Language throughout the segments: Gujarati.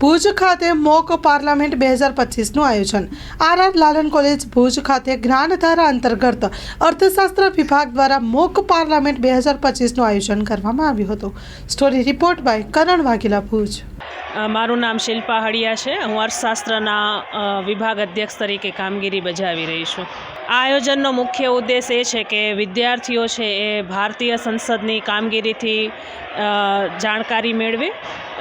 ભુજ ખાતે મોક પાર્લામેન્ટ બે હજાર પચીસનું આયોજન. આર લાલન કોલેજ ભુજ ખાતે જ્ઞાનધારા અંતર્ગત અર્થશાસ્ત્ર વિભાગ દ્વારા મોક પાર્લામેન્ટ બે હજાર પચીસનું આયોજન કરવામાં આવ્યું હતું. Story report by Karan Vaghela Bhuj. મારું નામ શિલ્પા હળિયા છે. હું અર્થશાસ્ત્રના વિભાગ અધ્યક્ષ તરીકે કામગીરી બજાવી રહી છું. આ આયોજનનો મુખ્ય ઉદ્દેશ એ છે કે વિદ્યાર્થીઓ છે એ ભારતીય સંસદની કામગીરીથી જાણકારી મેળવે.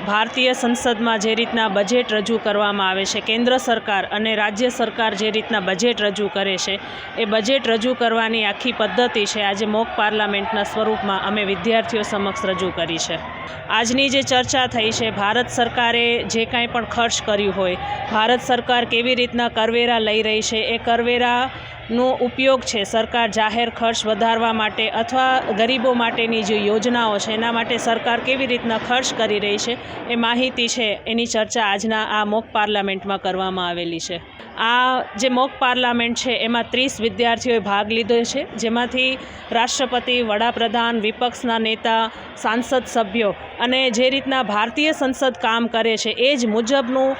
ભારતીય સંસદમાં જે રીતના બજેટ રજૂ કરવામાં આવે છે, કેન્દ્ર સરકાર અને રાજ્ય સરકાર જે રીતના બજેટ રજૂ કરે છે, એ બજેટ રજૂ કરવાની આખી પદ્ધતિ છે આજે મોક પાર્લામેન્ટના સ્વરૂપમાં અમે વિદ્યાર્થીઓ સમક્ષ રજૂ કરી છે. આજની જે ચર્ચા થઈ છે, ભારત સરકારે જે કાંઈ પણ ખર્ચ કર્યું હોય, ભારત સરકાર કેવી રીતના કરવેરા લઈ રહી છે, એ કરવેરાનો ઉપયોગ છે. સરકાર જાહેર ખર્ચ વધારવા માટે અથવા ગરીબો માટેની જે યોજનાઓ છે, એના માટે સરકાર કેવી રીતના ખર્ચ કરી રહી છે, એ માહિતી છે, એની ચર્ચા આજના આ મોક પાર્લામેન્ટમાં કરવામાં આવેલી છે. આ જે મોક પાર્લામેન્ટ છે, એમાં ત્રીસ વિદ્યાર્થીઓએ ભાગ લીધો છે, જેમાંથી રાષ્ટ્રપતિ, વડાપ્રધાન, વિપક્ષના નેતા, સાંસદ સભ્યો અને જે રીતના ભારતીય સંસદ કામ કરે છે, એ જ મુજબનું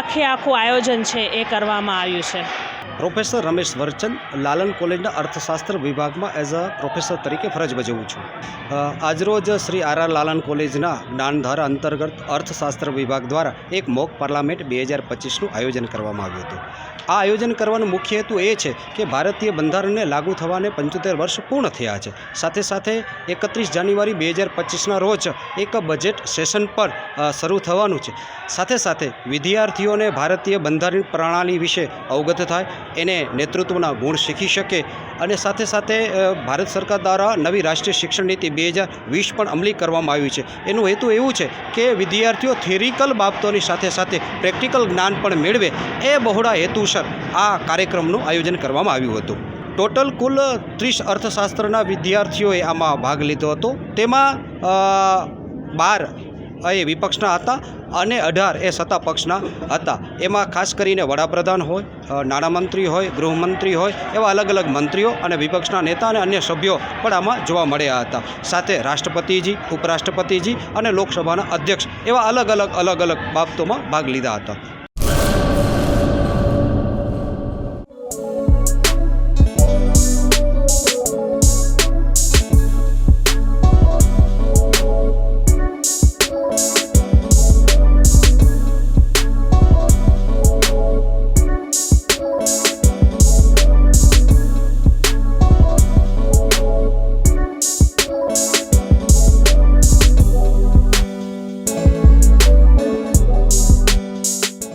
આખે આખું આયોજન છે, એ કરવામાં આવ્યું છે. પ્રોફેસર રમેશ વરચંદ લાલન કોલેજના અર્થશાસ્ત્ર વિભાગમાં એઝ અ પ્રોફેસર તરીકે ફરજ બજાવું છું. આજરોજ શ્રી આર આર લાલન કોલેજના જ્ઞાનધારા અંતર્ગત અર્થશાસ્ત્ર વિભાગ દ્વારા એક મોક પાર્લામેન્ટ બે હજાર પચીસનું આયોજન કરવામાં આવ્યું હતું. આ આયોજન કરવાનો મુખ્ય હેતુ એ છે કે ભારતીય બંધારણને લાગુ થવાને પંચોતેર વર્ષ પૂર્ણ થયા છે. સાથે સાથે એકત્રીસ જાન્યુઆરી બે હજાર પચીસના રોજ એક બજેટ સેશન પર શરૂ થવાનું છે. સાથે સાથે વિદ્યાર્થીઓને ભારતીય બંધારણ પ્રણાલી વિશે અવગત થાય એને નેતૃત્વના ગુણ શીખી શકે અને સાથે સાથે ભારત સરકાર દ્વારા નવી રાષ્ટ્રીય શિક્ષણ નીતિ બે હજાર વીસ પણ અમલી કરવામાં આવી છે. એનું હેતુ એવું છે કે વિદ્યાર્થીઓ થિયરિકલ બાબતોની સાથે સાથે પ્રેક્ટિકલ જ્ઞાન પણ મેળવે. એ બહોળા હેતુસર આ કાર્યક્રમનું આયોજન કરવામાં આવ્યું હતું. ટોટલ કુલ ત્રીસ અર્થશાસ્ત્રના વિદ્યાર્થીઓએ આમાં ભાગ લીધો હતો. તેમાં બાર એ વિપક્ષના હતા અને અઢાર એ સત્તા પક્ષના હતા. એમાં ખાસ કરીને વડાપ્રધાન હોય નાણામંત્રી હોય, ગૃહમંત્રી હોય, એવા અલગ અલગ મંત્રીઓ અને વિપક્ષના નેતા અને અન્ય સભ્યો પણ આમાં જોવા મળ્યા હતા. સાથે રાષ્ટ્રપતિજી, ઉપરાષ્ટ્રપતિજી અને લોકસભાના અધ્યક્ષ એવા અલગ અલગ અલગ અલગ બાબતોમાં ભાગ લીધા હતા.